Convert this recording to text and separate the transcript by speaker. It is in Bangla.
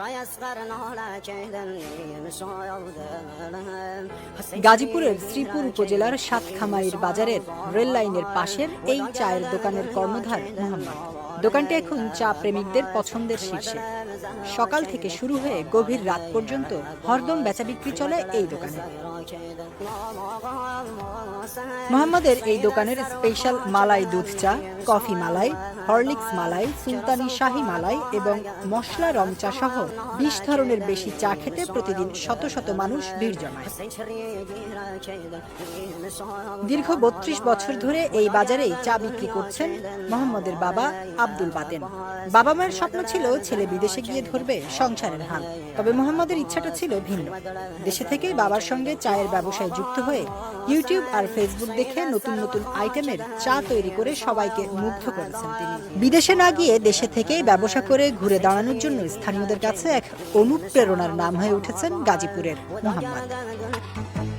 Speaker 1: Qayasqarın ola keydin, yeyim soyuldu. গাজীপুরের শ্রীপুর উপজেলার সাতখামাইর বাজারের রেল লাইনের পাশের এই চায়ের দোকানের কর্ণধার মোহাম্মদ। দোকানটি এখন চা প্রেমিকদের পছন্দের শীর্ষে। সকাল থেকে শুরু হয়ে গভীর রাত পর্যন্ত হরদম বেচা বিক্রি চলে এই দোকানে। মোহাম্মদের এই দোকানের স্পেশাল মালাই দুধ চা, কফি মালাই, হরলিক্স মালাই, সুলতানি শাহী মালাই এবং মশলা রং চা সহ বিশ ধরনের বেশি চা খেতে প্রতিদিন শত শত মানুষ ভিড় জমায়। দীর্ঘ বত্রিশ বছর ধরে এই বাজারেই চা বিক্রি করছেন মোহাম্মদের বাবা আব্দুল বাতেন। বাবা মায়ের স্বপ্ন ছিল ছেলে বিদেশে গিয়ে ধরবে সংসারের হাল। তবে মোহাম্মদের ইচ্ছাটা ছিল ভিন্ন। দেশে থেকে বাবার সঙ্গে চায়ের ব্যবসায় যুক্ত হয়ে ইউটিউব আর ফেসবুক দেখে নতুন নতুন আইটেমের চা তৈরি করে সবাইকে মুগ্ধ করেছেন তিনি। বিদেশে না গিয়ে দেশে থেকেই ব্যবসা করে ঘুরে দাঁড়ানোর জন্য স্থানীয়দের কাছে এক অনুপ্রেরণার নাম হয়ে উঠেছেন গাজীপুরের মোহাম্মদ।